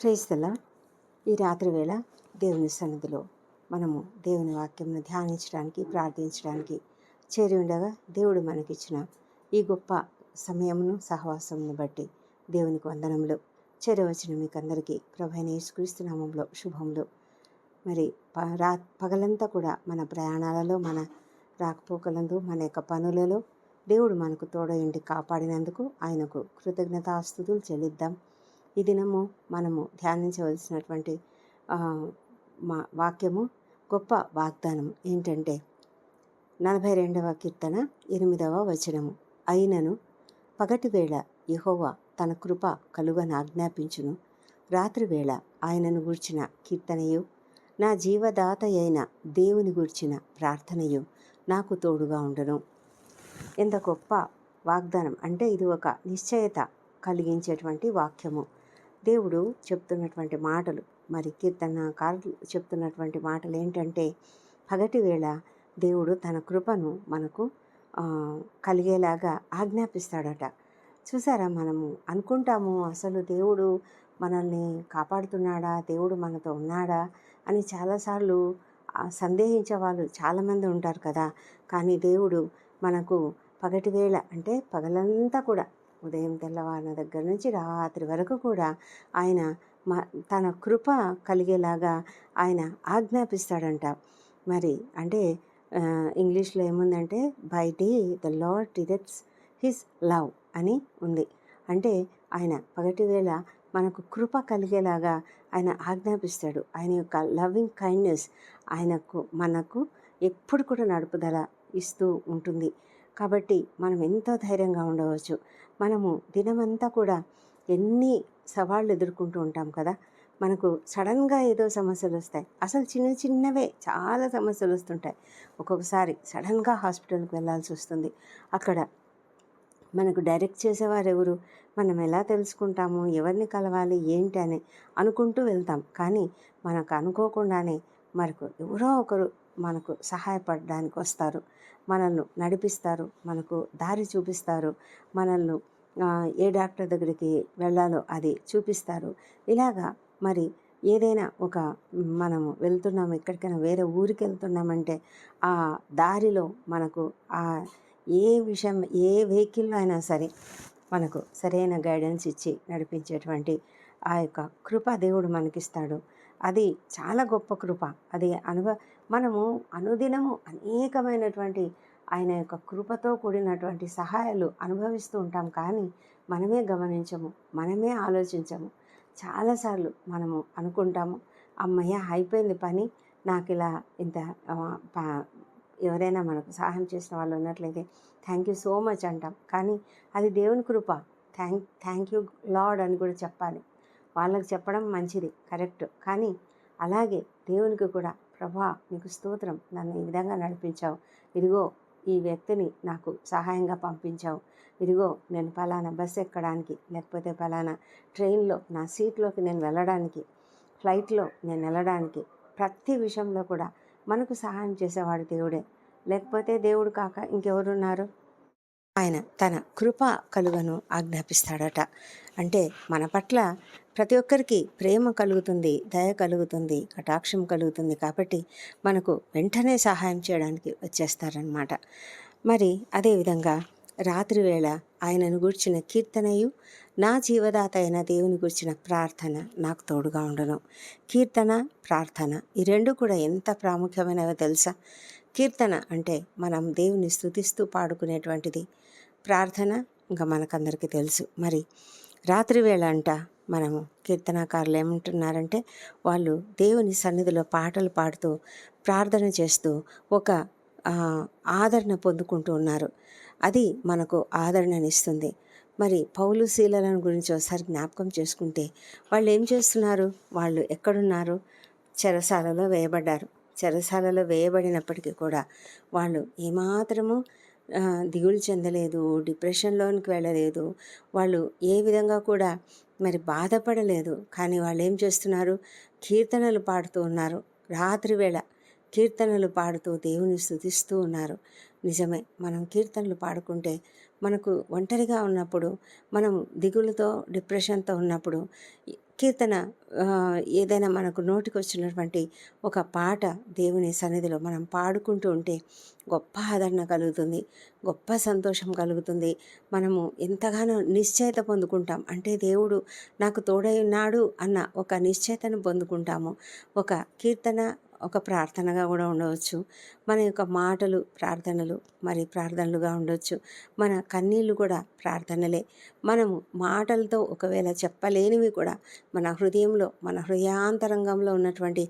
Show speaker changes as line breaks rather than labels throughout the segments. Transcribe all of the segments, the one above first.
ప్రేస్తలా ఈ రాత్రి వేళ దేవుని సన్నిధిలో మనము దేవుని వాక్యంను ధ్యానించడానికి ప్రార్థించడానికి చేరి ఉండగా దేవుడు మనకిచ్చిన ఈ గొప్ప సమయమును సహవాసమును బట్టి దేవునికి వందనములు. చేరవచ్చిన మీకు అందరికీ ప్రభైన యేసుక్రీస్తు శుభములు. మరి ప రా పగలంతా కూడా మన ప్రయాణాలలో మన రాకపోకలందు మన యొక్క పనులలో దేవుడు మనకు తోడయుండి కాపాడినందుకు ఆయనకు కృతజ్ఞతాస్తుతులు చెల్లిద్దాం. ఈ దినము మనము ధ్యానించవలసినటువంటి మా వాక్యము గొప్ప వాగ్దానం ఏంటంటే నలభై రెండవ కీర్తన ఎనిమిదవ వచనము. అయినను పగటివేళ యహోవ తన కృప కలుగని ఆజ్ఞాపించును. రాత్రివేళ ఆయనను గూర్చిన కీర్తనయు నా జీవదాత అయిన దేవుని గూర్చిన ప్రార్థనయు నాకు తోడుగా ఉండను. ఎంత గొప్ప వాగ్దానం. అంటే ఇది ఒక నిశ్చయత కలిగించేటువంటి వాక్యము. దేవుడు చెప్తున్నటువంటి మాటలు మరి కీర్తనకారులు చెప్తున్నటువంటి మాటలు ఏంటంటే పగటి వేళ దేవుడు తన కృపను మనకు కలిగేలాగా ఆజ్ఞాపిస్తాడట. చూసారా మనము అనుకుంటాము అసలు దేవుడు మనల్ని కాపాడుతున్నాడా దేవుడు మనతో ఉన్నాడా అని చాలాసార్లు సందేహించే వాళ్ళు చాలామంది ఉంటారు కదా. కానీ దేవుడు మనకు పగటి వేళ అంటే పగలంతా కూడా ఉదయం తెల్లవారిన దగ్గర నుంచి రాత్రి వరకు కూడా ఆయన మ తన కృప కలిగేలాగా ఆయన ఆజ్ఞాపిస్తాడంట. మరి అంటే ఇంగ్లీష్లో ఏముందంటే by day the lord directs his love అని ఉంది. అంటే ఆయన పగటి వేళ మనకు కృప కలిగేలాగా ఆయన ఆజ్ఞాపిస్తాడు. ఆయన యొక్క లవింగ్ కైండ్నెస్ ఆయనకు మనకు ఎప్పుడు కూడా నడుపుదల ఇస్తూ ఉంటుంది. కాబట్టి మనం ఎంతో ధైర్యంగా ఉండవచ్చు. మనము దినమంతా కూడా ఎన్ని సవాళ్ళు ఎదుర్కొంటూ ఉంటాం కదా మనకు సడన్గా ఏదో సమస్యలు వస్తాయి. అసలు చిన్న చిన్నవే చాలా సమస్యలు వస్తుంటాయి. ఒక్కొక్కసారి సడన్గా హాస్పిటల్కి వెళ్ళాల్సి వస్తుంది. అక్కడ మనకు డైరెక్ట్ చేసేవారు ఎవరు మనం ఎలా తెలుసుకుంటాము? ఎవరిని కలవాలి? ఏంటి అని అనుకుంటూ వెళ్తాం. కానీ మనకు అనుకోకుండానే మనకు ఎవరో ఒకరు మనకు సహాయపడడానికి వస్తారు. మనల్ని నడిపిస్తారు. మనకు దారి చూపిస్తారు. మనల్ని ఏ డాక్టర్ దగ్గరికి వెళ్ళాలో అది చూపిస్తారు. ఇలాగా మరి ఏదైనా ఒక మనము వెళ్తున్నాము ఎక్కడికైనా వేరే ఊరికి వెళ్తున్నామంటే ఆ దారిలో మనకు ఆ ఏ విషయం ఏ వెహికల్లో అయినా సరే మనకు సరైన గైడెన్స్ ఇచ్చి నడిపించేటువంటి ఆ యొక్క కృప దేవుడు మనకిస్తాడు. అది చాలా గొప్ప కృప. అది అనుభవ మనము అనుదినము అనేకమైనటువంటి ఆయన యొక్క కృపతో కూడినటువంటి సహాయాలు అనుభవిస్తూ ఉంటాం కానీ మనమే గమనించము మనమే ఆలోచించము. చాలాసార్లు మనము అనుకుంటాము అమ్మయ్య అయిపోయింది పని నాకు ఇలా ఇంత ఎవరైనా మనకు సహాయం చేసిన వాళ్ళు ఉన్నట్లయితే థ్యాంక్ యూ సో మచ్ అంటాం. కానీ అది దేవుని కృప థ్యాంక్ థ్యాంక్ యూ లార్డ్ అని కూడా చెప్పాలి. వాళ్ళకి చెప్పడం మంచిది కరెక్ట్. కానీ అలాగే దేవునికి కూడా ప్రభా నీకు స్తోత్రం నన్ను ఈ విధంగా నడిపించావు. ఇదిగో ఈ వ్యక్తిని నాకు సహాయంగా పంపించావు. ఇదిగో నేను పలానా బస్ ఎక్కడానికి లేకపోతే ఫలానా ట్రైన్లో నా సీట్లోకి నేను వెళ్ళడానికి ఫ్లైట్లో నేను వెళ్ళడానికి ప్రతి విషయంలో కూడా మనకు సహాయం చేసేవాడు దేవుడే. లేకపోతే దేవుడు కాక ఇంకెవరున్నారు? ఆయన తన కృప కలుగను ఆజ్ఞాపిస్తాడట. అంటే మన పట్ల ప్రతి ఒక్కరికి ప్రేమ కలుగుతుంది దయ కలుగుతుంది కటాక్షం కలుగుతుంది కాబట్టి మనకు వెంటనే సహాయం చేయడానికి వచ్చేస్తారనమాట మరి అదేవిధంగా రాత్రి వేళ ఆయనను గూర్చిన కీర్తనయు నా జీవదాత అయిన దేవుని గురించిన ప్రార్థన నాకు తోడుగా ఉండను. కీర్తన ప్రార్థన ఈ రెండు కూడా ఎంత ప్రాముఖ్యమైనవో తెలుసా? కీర్తన అంటే మనం దేవుని స్తుతిస్తూ పాడుకునేటువంటిది. ప్రార్థన ఇంకా మనకందరికీ తెలుసు. మరి రాత్రి వేళ అంట మనము కీర్తనాకారులు ఏమంటున్నారంటే వాళ్ళు దేవుని సన్నిధిలో పాటలు పాడుతూ ప్రార్థన చేస్తూ ఒక ఆదరణ పొందుకుంటూ ఉన్నారు. అది మనకు ఆదరణనిస్తుంది మరి పౌలు శీలలను గురించి ఒకసారి జ్ఞాపకం చేసుకుంటే వాళ్ళు ఏం చేస్తున్నారు? వాళ్ళు ఎక్కడున్నారు? చెరసాలలో వేయబడ్డారు. చెరసాలలో వేయబడినప్పటికీ కూడా వాళ్ళు ఏమాత్రము దిగులు చెందలేదు డిప్రెషన్లోనికి వెళ్ళలేదు. వాళ్ళు ఏ విధంగా కూడా మరి బాధపడలేదు. కానీ వాళ్ళు ఏం చేస్తున్నారు? కీర్తనలు పాడుతూ ఉన్నారు. రాత్రి వేళ కీర్తనలు పాడుతూ దేవుని స్థుతిస్తూ ఉన్నారు. నిజమే మనం కీర్తనలు పాడుకుంటే మనకు ఒంటరిగా ఉన్నప్పుడు మనం దిగులతో డిప్రెషన్తో ఉన్నప్పుడు కీర్తన ఏదైనా మనకు నోటికి వచ్చినటువంటి ఒక పాట దేవుని సన్నిధిలో మనం పాడుకుంటూ ఉంటే గొప్ప ఆదరణ కలుగుతుంది గొప్ప సంతోషం కలుగుతుంది. మనము ఎంతగానో నిశ్చయత పొందుకుంటాం. అంటే దేవుడు నాకు తోడై ఉన్నాడు అన్న ఒక నిశ్చయతను పొందుకుంటాము. ఒక కీర్తన ఒక ప్రార్థనగా కూడా ఉండవచ్చు. మన యొక్క మాటలు ప్రార్థనలు మరి ప్రార్థనలుగా ఉండవచ్చు మన కన్నీళ్ళు కూడా ప్రార్థనలే. మనము మాటలతో ఒకవేళ చెప్పలేనివి కూడా మన హృదయంలో మన హృదయాంతరంగంలో ఉన్నటువంటి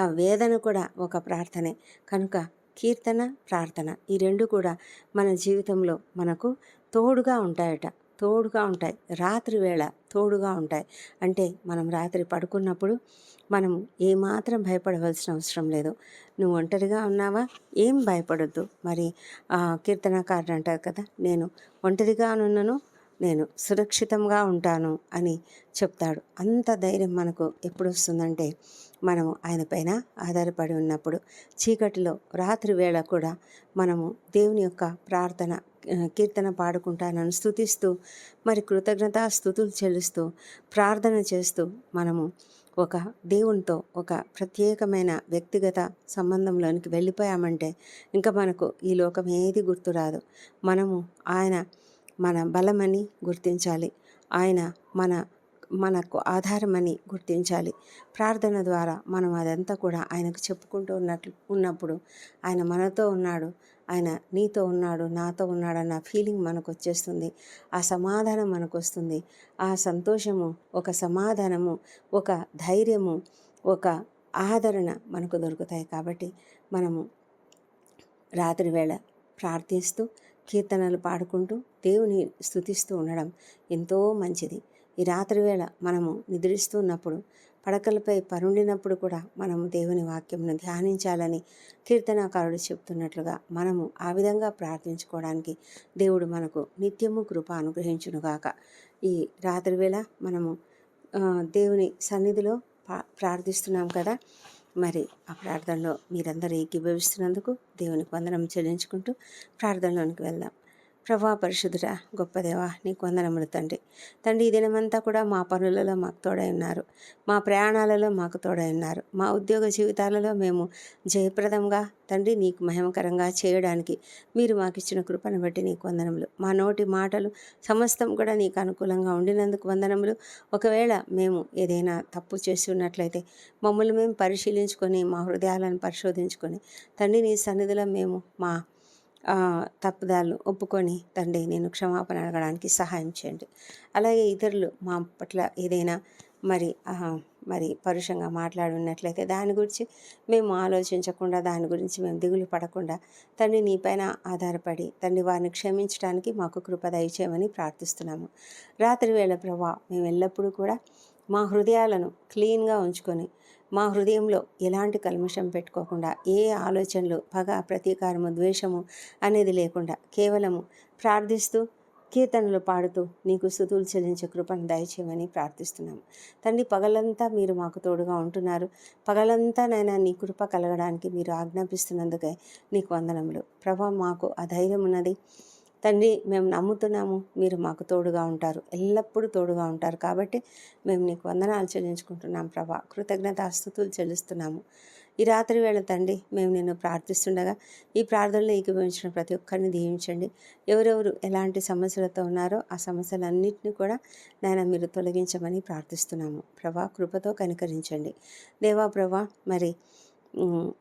ఆ వేదన కూడా ఒక ప్రార్థనే. కనుక కీర్తన ప్రార్థన ఈ రెండు కూడా మన జీవితంలో మనకు తోడుగా ఉంటాయట. తోడుగా ఉంటాయి. రాత్రి వేళ తోడుగా ఉంటాయి. అంటే మనం రాత్రి పడుకున్నప్పుడు మనం ఏమాత్రం భయపడవలసిన అవసరం లేదు. నువ్వు ఒంటరిగా ఉన్నావా? ఏం భయపడొద్దు. మరి ఆ, కీర్తనకారుడు అంటారు కదా నేను ఒంటరిగా ఉన్నాను నేను సురక్షితంగా ఉంటాను అని చెప్తాడు. అంత ధైర్యం మనకు ఎప్పుడు వస్తుందంటే మనము ఆయన పైన ఆధారపడి ఉన్నప్పుడు చీకటిలో రాత్రి వేళ కూడా మనము దేవుని యొక్క ప్రార్థన కీర్తన పాడుకుంటా స్థుతిస్తూ మరి కృతజ్ఞతా స్థుతులు చెల్లిస్తూ ప్రార్థన చేస్తూ మనము ఒక దేవునితో ఒక ప్రత్యేకమైన వ్యక్తిగత సంబంధంలోనికి వెళ్ళిపోయామంటే ఇంకా మనకు ఈ లోకం ఏది గుర్తురాదు మనము ఆయన మన బలమని గుర్తించాలి. ఆయన మన మనకు ఆధారమని గుర్తించాలి. ప్రార్థన ద్వారా మనం అదంతా కూడా ఆయనకు చెప్పుకుంటూ ఉన్నట్లు ఉన్నప్పుడు ఆయన మనతో ఉన్నాడు. ఆయన నీతో ఉన్నాడు నాతో ఉన్నాడన్న ఫీలింగ్ మనకు వచ్చేస్తుంది ఆ సమాధానం మనకు వస్తుంది ఆ సంతోషము ఒక సమాధానము ఒక ధైర్యము ఒక ఆదరణ మనకు దొరుకుతాయి. కాబట్టి మనము రాత్రి వేళ ప్రార్థిస్తూ కీర్తనలు పాడుకుంటూ దేవుని స్థుతిస్తూ ఉండడం ఎంతో మంచిది. ఈ రాత్రివేళ మనము నిద్రిస్తూ ఉన్నప్పుడు పడకలపై పరుండినప్పుడు కూడా మనము దేవుని వాక్యంను ధ్యానించాలని కీర్తనాకారుడు చెప్తున్నట్లుగా మనము ఆ విధంగా ప్రార్థించుకోవడానికి దేవుడు మనకు నిత్యము కృప అనుగ్రహించునుగాక ఈ రాత్రి వేళ మనము దేవుని సన్నిధిలో ప్రార్థిస్తున్నాం కదా. మరి ఆ ప్రార్థనలో మీరందరూ ఏకీభవిస్తున్నందుకు దేవునికి వందనం చెల్లించుకుంటూ ప్రార్థనలోనికి వెళ్దాం. ప్రభా పరిశుద్ధుడా గొప్ప దేవా నీకు వందనములు తండ్రి. తండ్రి ఈ దినమంతా కూడా మా పనులలో మాకు తోడై ఉన్నారు. మా ప్రయాణాలలో మాకు తోడై ఉన్నారు. మా ఉద్యోగ జీవితాలలో మేము జయప్రదంగా తండ్రి నీకు మహిమకరంగా చేయడానికి మీరు మాకు ఇచ్చిన కృపను బట్టి నీకు వందనములు. మా నోటి మాటలు సమస్తం కూడా నీకు అనుకూలంగా ఉండినందుకు వందనములు. ఒకవేళ మేము ఏదైనా తప్పు చేసి ఉన్నట్లయితే మమ్మల్ని మేము పరిశీలించుకొని మా హృదయాలను పరిశోధించుకొని తండ్రి నీ సన్నిధిలో మేము మా తప్పుదాలు ఒప్పుకొని తండ్రి నేను క్షమాపణ అడగడానికి సహాయం చేయండి. అలాగే ఇతరులు మా పట్ల ఏదైనా మరి మరి పరుషంగా మాట్లాడున్నట్లయితే దాని గురించి మేము ఆలోచించకుండా దాని గురించి మేము దిగులు పడకుండా తండ్రి నీపైన ఆధారపడి తండ్రి వారిని క్షమించడానికి మాకు కృప దయచేయమని ప్రార్థిస్తున్నాము. రాత్రి వేళ ప్రభా మేము ఎల్లప్పుడూ కూడా మా హృదయాలను క్లీన్గా ఉంచుకొని మా హృదయంలో ఎలాంటి కల్మషం పెట్టుకోకుండా ఏ ఆలోచనలు పగ ప్రతీకారము ద్వేషము అనేది లేకుండా కేవలము ప్రార్థిస్తూ కీర్తనలు పాడుతూ నీకు స్థుతులు చెల్లించే కృపను దయచేయమని ప్రార్థిస్తున్నాము. తండ్రి పగలంతా మీరు మాకు తోడుగా ఉంటున్నారు. పగలంతా నైనా నీ కృప కలగడానికి మీరు ఆజ్ఞాపిస్తున్నందుకే నీకు వందనములు. ప్రభా మాకు ఆ ధైర్యం ఉన్నది తండ్రి మేము నమ్ముతున్నాము మీరు మాకు తోడుగా ఉంటారు. ఎల్లప్పుడూ తోడుగా ఉంటారు. కాబట్టి మేము నీకు వందనాలు చెల్లించుకుంటున్నాం ప్రభా. కృతజ్ఞతాస్తుతులు చెల్లిస్తున్నాము. ఈ రాత్రి వేళ తండ్రి మేము నిన్ను ప్రార్థిస్తుండగా ఈ ప్రార్థనలో ఏకీభవించిన ప్రతి ఒక్కరిని దీవించండి. ఎవరెవరు ఎలాంటి సమస్యలతో ఉన్నారో ఆ సమస్యలన్నింటినీ కూడా నాయన మీరు తొలగించమని ప్రార్థిస్తున్నాము. ప్రభా కృపతో కనికరించండి. దేవా ప్రభా మరి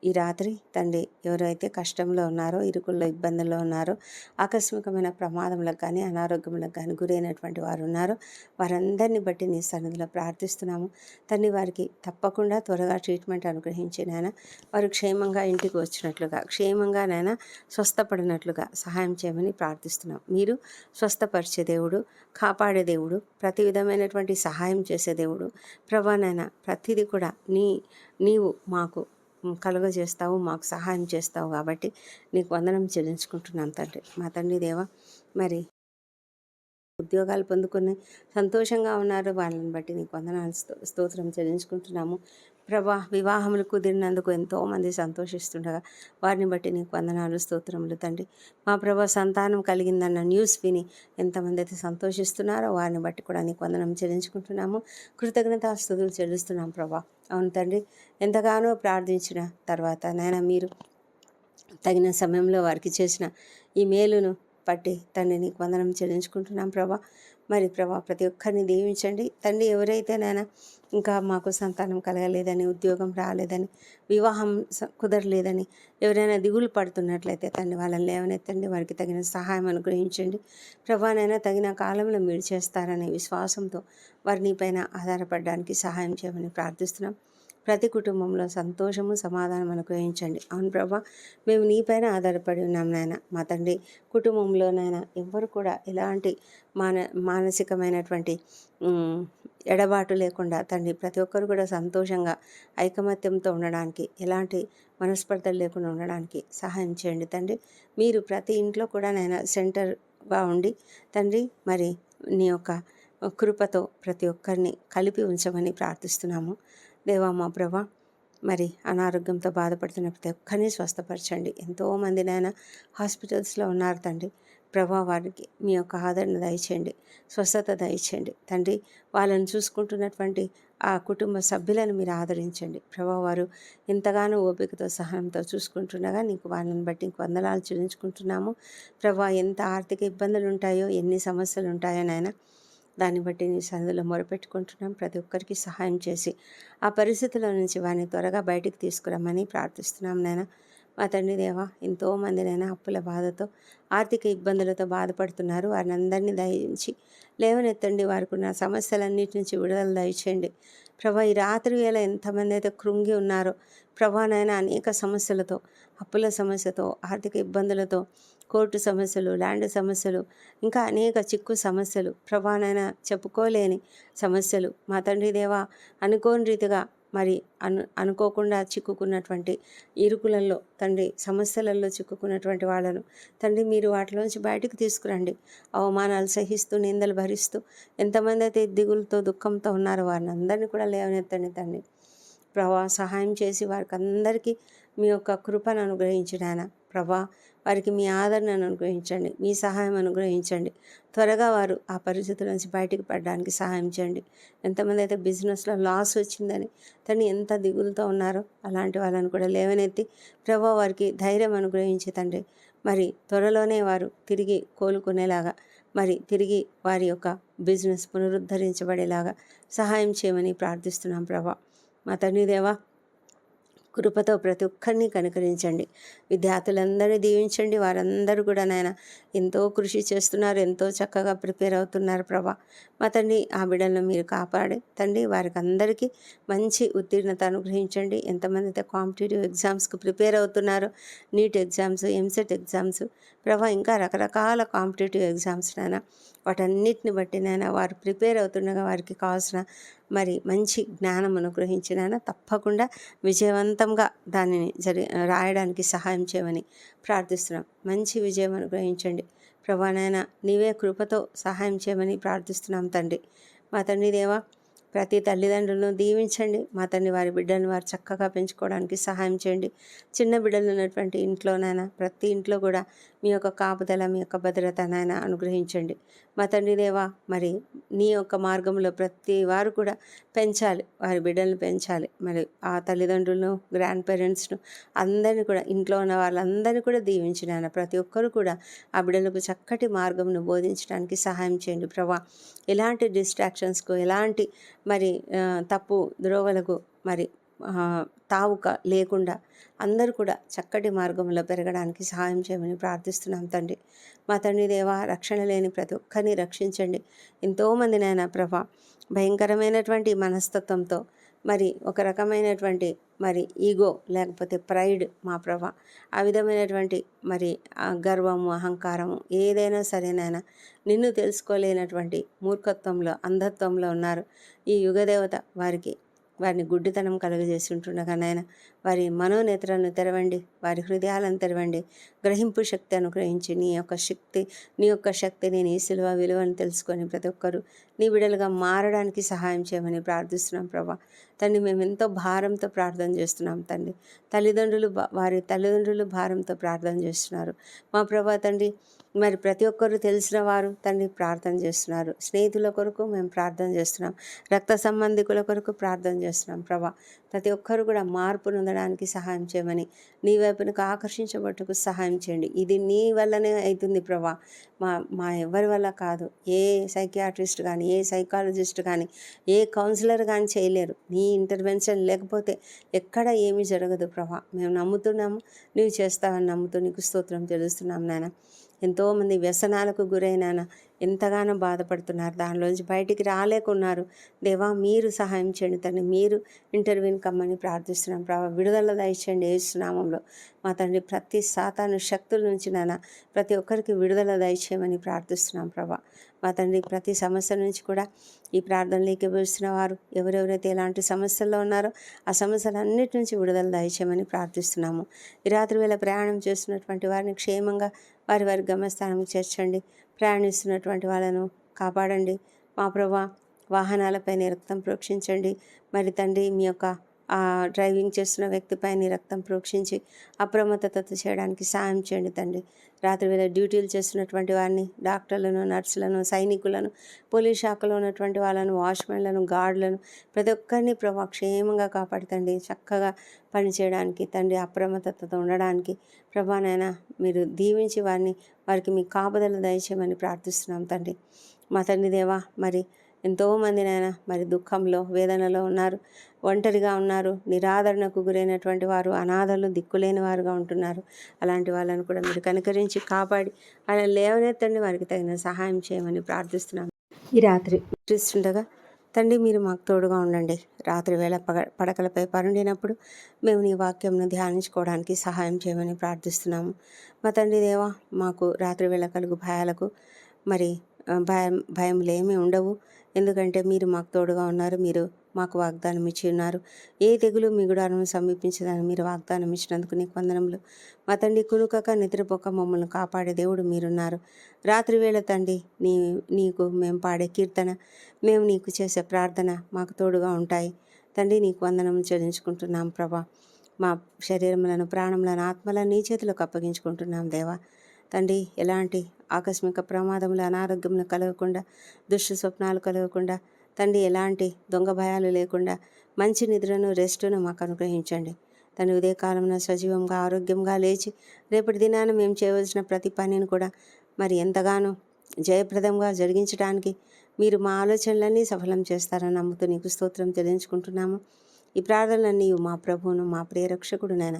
ఈ రాత్రి తండ్రి ఎవరైతే కష్టంలో ఉన్నారో ఇరుకుల్లో ఇబ్బందుల్లో ఉన్నారో ఆకస్మికమైన ప్రమాదములకు కానీ అనారోగ్యములకు కానీ గురైనటువంటి వారు ఉన్నారో. వారందరిని బట్టి నీ సన్నిధిలో ప్రార్థిస్తున్నాము. తండ్రి వారికి తప్పకుండా త్వరగా ట్రీట్మెంట్ అనుగ్రహించి నాయన వారు క్షేమంగా ఇంటికి వచ్చినట్లుగా క్షేమంగా నాయన స్వస్థపడినట్లుగా సహాయం చేయమని ప్రార్థిస్తున్నాం. మీరు స్వస్థపరిచే దేవుడు కాపాడే దేవుడు ప్రతి విధమైనటువంటి సహాయం చేసే దేవుడు. ప్రభా ప్రతిదీ కూడా నీ నీవు మాకు కలుగజేస్తావు మాకు సహాయం చేస్తావు కాబట్టి నీకు వందనం చెల్లించుకుంటున్నాం తండ్రి. మా తండ్రి దేవా మరి ఉద్యోగాలు పొందుకుని సంతోషంగా ఉన్నారు. వాళ్ళని బట్టి నీకు వందనాలు స్తో- స్తోత్రం చెల్లించుకుంటున్నాము. ప్రభా వివాహములు కుదిరినందుకు ఎంతోమంది సంతోషిస్తుండగా. వారిని బట్టి నీకు వందనాలు స్తోత్రములు తండ్రి. మా ప్రభా సంతానం కలిగిందన్న న్యూస్ విని ఎంతమంది అయితే సంతోషిస్తున్నారో వారిని బట్టి కూడా నీకు వందనం చెల్లించుకుంటున్నాము. కృతజ్ఞత స్థుతులు చెల్లిస్తున్నాం ప్రభా. అవును తండ్రి ఎంతగానో ప్రార్థించిన తర్వాత నాయన మీరు తగిన సమయంలో వారికి చేసిన ఈ మేలును పట్టి తండ్రి నీకు వందనం చెల్లించుకుంటున్నాం ప్రభా. మరి ప్రభా ప్రతి ఒక్కరిని దీవించండి. తండ్రి ఎవరైతే నాయన ఇంకా మాకు సంతానం కలగలేదని ఉద్యోగం రాలేదని వివాహం స- కుదరలేదని ఎవరైనా దిగులు పడుతున్నట్లయితే తండ్రి వాళ్ళని లేవనెత్తండి. వారికి తగిన సహాయం అనుగ్రహించండి. ప్రభానైనా తగిన కాలంలో మీరు చేస్తారనే విశ్వాసంతో వారిని పైన ఆధారపడడానికి సహాయం చేయమని ప్రార్థిస్తున్నాం. ప్రతి కుటుంబంలో సంతోషము సమాధానం అనుగ్రహించండి. అవును ప్రభా మేము నీపైన ఆధారపడి ఉన్నాం నాయన. మా తండ్రి కుటుంబంలోనైనా ఎవ్వరు కూడా ఎలాంటి మాన మానసికమైనటువంటి ఎడబాటు లేకుండా తండ్రి ప్రతి ఒక్కరు కూడా సంతోషంగా ఐకమత్యంతో ఉండడానికి ఎలాంటి మనస్పర్ధలు లేకుండా ఉండడానికి సహాయం చేయండి తండ్రి. మీరు ప్రతి ఇంట్లో కూడా నైనా సెంటర్గా ఉండి తండ్రి మరి నీ యొక్క కృపతో ప్రతి ఒక్కరిని కలిపి ఉంచమని ప్రార్థిస్తున్నాము. దేవా మా ప్రభా? మరి అనారోగ్యంతో బాధపడుతున్న ప్రతి ఒక్కరిని స్వస్థపరచండి. ఎంతోమంది నాయన హాస్పిటల్స్లో ఉన్నారు తండ్రి. ప్రభా వారికి మీ యొక్క ఆదరణ దయచేయండి. స్వస్థత దయచేయండి. తండ్రి వాళ్ళని చూసుకుంటున్నటువంటి ఆ కుటుంబ సభ్యులను మీరు ఆదరించండి. ప్రభా వారు ఎంతగానో ఓపికతో సహనంతో చూసుకుంటుండగా నీకు వాళ్ళని బట్టి ఇంక వందనాలు చెల్లించుకుంటున్నాము. ప్రభా ఎంత ఆర్థిక ఇబ్బందులు ఉంటాయో ఎన్ని సమస్యలు ఉంటాయో నాయన దాన్ని బట్టి నీ సన్నిధిలో మొరపెట్టుకుంటున్నాం ప్రతి ఒక్కరికి సహాయం చేసి ఆ పరిస్థితుల నుంచి వారిని త్వరగా బయటికి తీసుకురమ్మని ప్రార్థిస్తున్నాం నాయన. మా తండ్రి దేవ ఎంతోమందినైనా అప్పుల బాధతో ఆర్థిక ఇబ్బందులతో బాధపడుతున్నారు. వారిని అందరినీ దయించి లేవనెత్తండి. వారికి ఉన్న సమస్యలన్నిటి నుంచి విడుదల దయచేయండి. ప్రభా ఈ రాత్రి వేళ ఎంతమంది అయితే కృంగి ఉన్నారో ప్రభానైనా అనేక సమస్యలతో అప్పుల సమస్యతో ఆర్థిక ఇబ్బందులతో కోర్టు సమస్యలు ల్యాండ్ సమస్యలు ఇంకా అనేక చిక్కు సమస్యలు ప్రభానైనా చెప్పుకోలేని సమస్యలు. మా తండ్రి దేవా అనుకోని రీతిగా మరి అను అనుకోకుండా చిక్కుకున్నటువంటి ఇరుకులలో తండ్రి సమస్యలలో చిక్కుకున్నటువంటి వాళ్ళను తండ్రి మీరు వాటిలోంచి బయటకు తీసుకురండి. అవమానాలు సహిస్తూ నిందలు భరిస్తూ ఎంతమంది అయితే దిగులతో దుఃఖంతో ఉన్నారో వారిని అందరినీ కూడా లేవనెత్తండి తండ్రి. ప్రభా సహాయం చేసి వారికి అందరికీ మీ యొక్క కృపను అనుగ్రహించడాన ఆయన ప్రభా వారికి మీ ఆదరణను అనుగ్రహించండి. మీ సహాయం అనుగ్రహించండి. త్వరగా వారు ఆ పరిస్థితుల నుంచి బయటికి పడడానికి సహాయం చేయండి. ఎంతమంది అయితే బిజినెస్లో లాస్ వచ్చిందని తను ఎంత దిగులుతో ఉన్నారో అలాంటి వాళ్ళని కూడా లేవనెత్తి ప్రభా వారికి ధైర్యం అనుగ్రహించి తండ్రి. మరి త్వరలోనే వారు తిరిగి కోలుకునేలాగా మరి తిరిగి వారి యొక్క బిజినెస్ పునరుద్ధరించబడేలాగా సహాయం చేయమని ప్రార్థిస్తున్నాం ప్రభా. మా తండ్రి దేవా కృపతో ప్రతి ఒక్కరిని కనుకరించండి. విద్యార్థులందరినీ దీవించండి. వారందరూ కూడా నాయన ఎంతో కృషి చేస్తున్నారు. ఎంతో చక్కగా ప్రిపేర్ అవుతున్నారు ప్రభా. మా తండ్రి ఆ బిడ్డలను మీరు కాపాడి తండ్రి వారికి అందరికీ మంచి ఉత్తీర్ణత అనుగ్రహించండి. ఎంతమంది అయితే కాంపిటేటివ్ ఎగ్జామ్స్కి ప్రిపేర్ అవుతున్నారో నీట్ ఎగ్జామ్స్ ఎంసెట్ ఎగ్జామ్స్ ప్రభా ఇంకా రకరకాల కాంపిటేటివ్ ఎగ్జామ్స్ నాయన వాటన్నిటిని బట్టి నాయన వారు ప్రిపేర్ అవుతుండగా వారికి కావాల్సిన మరి మంచి జ్ఞానం అనుగ్రహించిన తప్పకుండా విజయవంతంగా దానిని జరి రాయడానికి సహాయం చేయమని ప్రార్థిస్తున్నాం. మంచి విజయం అనుగ్రహించండి. ప్రభా నాయన నీవే కృపతో సహాయం చేయమని ప్రార్థిస్తున్నాం తండ్రి. మా తండ్రి దేవా ప్రతి తల్లిదండ్రులను దీవించండి. మా తండ్రి వారి బిడ్డలను వారు చక్కగా పెంచుకోవడానికి సహాయం చేయండి. చిన్న బిడ్డలు ఉన్నటువంటి ఇంట్లోనైనా ప్రతి ఇంట్లో కూడా మీ యొక్క కాపుదల మీ యొక్క భద్రత నాయన అనుగ్రహించండి. మా తండ్రి దేవా మరి నీ యొక్క మార్గంలో ప్రతి వారు కూడా పెంచాలి. వారి బిడ్డలను పెంచాలి. మరి ఆ తల్లిదండ్రులను గ్రాండ్ పేరెంట్స్ను అందరినీ కూడా ఇంట్లో ఉన్న వాళ్ళందరినీ కూడా దీవించిన ప్రతి ఒక్కరు కూడా ఆ బిడ్డలకు చక్కటి మార్గంను బోధించడానికి సహాయం చేయండి. ప్రభా ఎలాంటి డిస్ట్రాక్షన్స్కు ఎలాంటి మరి తప్పు ద్రోవలకు మరి తావుక లేకుండా అందరూ కూడా చక్కటి మార్గంలో పెరగడానికి సహాయం చేయమని ప్రార్థిస్తున్నాం తండ్రి. మా తండ్రి దేవా రక్షణ లేని ప్రతి ఒక్కరిని రక్షించండి. ఎంతోమంది నాయన ప్రభ భయంకరమైనటువంటి మనస్తత్వంతో మరి ఒక రకమైనటువంటి మరి ఈగో లేకపోతే ప్రైడ్ మా ప్రభ. ఆ విధమైనటువంటి మరి ఆ గర్వము అహంకారము ఏదైనా సరేనైనా నిన్ను తెలుసుకోలేనటువంటి మూర్ఖత్వంలో అంధత్వంలో ఉన్నారు ఈ యుగదేవత వారికి. వారిని గుడ్డితనం కలుగజేసి ఉంటుండగా నాయన వారి మనోనేత్రాలను తెరవండి వారి హృదయాలను తెరవండి. గ్రహింపు శక్తి అనుగ్రహించి నీ యొక్క శక్తి నీ యొక్క శక్తిని నీ సిలువ విలువను తెలుసుకొని ప్రతి ఒక్కరూ నీ బిడలుగా మారడానికి సహాయం చేయమని ప్రార్థిస్తున్నాం ప్రభా. తండ్రి మేము ఎంతో భారంతో ప్రార్థన చేస్తున్నాం తండ్రి. తల్లిదండ్రులు వారి తల్లిదండ్రులు భారంతో ప్రార్థన చేస్తున్నారు. మా ప్రభా తండ్రి మరి ప్రతి ఒక్కరు తెలిసిన వారు తండ్రి ప్రార్థన చేస్తున్నారు. స్నేహితుల కొరకు మేము ప్రార్థన చేస్తున్నాం. రక్త సంబంధికుల కొరకు ప్రార్థన చేస్తున్నాం. ప్రభా ప్రతి ఒక్కరు కూడా మార్పు నొందడానికి సహాయం చేయమని నీ వైపునకు ఆకర్షించబట్టుకు సహాయం చేయండి. ఇది నీ వల్లనే అవుతుంది ప్రభా. మా మా ఎవరి వల్ల కాదు. ఏ సైకియాట్రిస్ట్ కానీ ఏ సైకాలజిస్ట్ కానీ ఏ కౌన్సిలర్ కానీ చేయలేరు. నీ ఇంటర్వెన్షన్ లేకపోతే ఎక్కడ ఏమీ జరగదు ప్రభా. మేము నమ్ముతున్నాము. నువ్వు చేస్తావని నమ్ముతూ నీకు స్తోత్రం తెలుస్తున్నాం నాన్న ఎంతోమంది వ్యసనాలకు గురైన ఎంతగానో బాధపడుతున్నారు. దానిలోంచి బయటికి రాలేకున్నారు. దేవా మీరు సహాయం చేయండి తండ్రి మీరు ఇంటర్వ్యూని కమ్మని ప్రార్థిస్తున్నాం. ప్రభా విడుదల దయచేయండి ఏసునామంలో. మా తండ్రి ప్రతి సాతాను శక్తుల నుంచి నాన్న ప్రతి ఒక్కరికి విడుదల దయచేయమని ప్రార్థిస్తున్నాం ప్రభా. మా తండ్రి ప్రతి సమస్య నుంచి కూడా ఈ ప్రార్థనలు ఏకీభవిస్తున్న వారు ఎవరెవరైతే ఎలాంటి సమస్యల్లో ఉన్నారో ఆ సమస్యలన్నిటి నుంచి విడుదల దయచేయమని ప్రార్థిస్తున్నాము. ఈ రాత్రి వేళ ప్రయాణం చేస్తున్నటువంటి వారిని క్షేమంగా వారి వారి గమ్యస్థానం చేర్చండి. ప్రయాణిస్తున్నటువంటి వాళ్ళను కాపాడండి. మా ప్రభా వాహనాలపై రక్తం ప్రోక్షించండి. మరి తండ్రి మీ యొక్క ఆ డ్రైవింగ్ చేస్తున్న వ్యక్తిపై నీ రక్తం ప్రోక్షించి అప్రమత్తత చేయడానికి సాయం చేయండి తండ్రి. రాత్రి వేళ డ్యూటీలు చేస్తున్నటువంటి వారిని డాక్టర్లను నర్సులను సైనికులను పోలీస్ శాఖలో ఉన్నటువంటి వాళ్ళను వాచ్మెన్లను గార్డులను ప్రతి ఒక్కరిని ప్రభా క్షేమంగా కాపాడుతండి. చక్కగా పనిచేయడానికి తండ్రి అప్రమత్తతతో ఉండడానికి ప్రభానైనా మీరు దీవించి వారిని వారికి మీ కాపుదల దయచేయమని ప్రార్థిస్తున్నాం తండ్రి. మా తండ్రి దేవా మరి ఎంతోమంది నాయన మరి దుఃఖంలో వేదనలో ఉన్నారు. ఒంటరిగా ఉన్నారు. నిరాదరణకు గురైనటువంటి వారు అనాథలు దిక్కులేని వారుగా ఉంటున్నారు. అలాంటి వాళ్ళని కూడా మీరు కనికరించి కాపాడి వాళ్ళని లేవనెత్తండి. వారికి తగిన సహాయం చేయమని ప్రార్థిస్తున్నాం. ఈ రాత్రి చూస్తుండగా తండ్రి మీరు మాకు తోడుగా ఉండండి. రాత్రి వేళ పగ పడకలపై పరుండినప్పుడు మేము నీ వాక్యంను ధ్యానించుకోవడానికి సహాయం చేయమని ప్రార్థిస్తున్నాము. మా తండ్రి దేవా మాకు రాత్రి వేళ కలుగు భయాలకు మరి భయం భయములు ఏమీ ఉండవు. ఎందుకంటే మీరు మాకు తోడుగా ఉన్నారు మీరు మాకు వాగ్దానం ఇచ్చి ఉన్నారు ఏ తెగులు మీ గుడాలను సమీపించదని మీరు వాగ్దానం ఇచ్చినందుకు నీకు వందనములు. మా తండ్రి కునుకక నిద్రపోక మమ్మల్ని కాపాడే దేవుడు మీరున్నారు. రాత్రి వేళ తండ్రి నీ నీకు మేము పాడే కీర్తన మేము నీకు చేసే ప్రార్థన మాకు తోడుగా ఉంటాయి. తండ్రి నీకు వందనం చెల్లించుకుంటున్నాం ప్రభా. మా శరీరములను ప్రాణములను ఆత్మలను నీ చేతులకు అప్పగించుకుంటున్నాం దేవా. తండ్రి ఎలాంటి ఆకస్మిక ప్రమాదములు అనారోగ్యములు కలగకుండా దుష్ట స్వప్నాలు కలగకుండా తండ్రి ఎలాంటి దొంగ భయాలు లేకుండా మంచి నిద్రను రెస్టును మాకు అనుగ్రహించండి. తను ఉదయకాలంలో సజీవంగా ఆరోగ్యంగా లేచి రేపటి దినాన మేము చేయవలసిన ప్రతి పనిని కూడా మరి ఎంతగానో జయప్రదంగా జరిగించడానికి మీరు మా ఆలోచనలన్నీ సఫలం చేస్తారని నమ్ముతూ నీకు స్తోత్రం చెల్లించుకుంటున్నాము ఈ ప్రార్థనలన్నీ మా ప్రభువును మా ప్రియరక్షకుడునైనా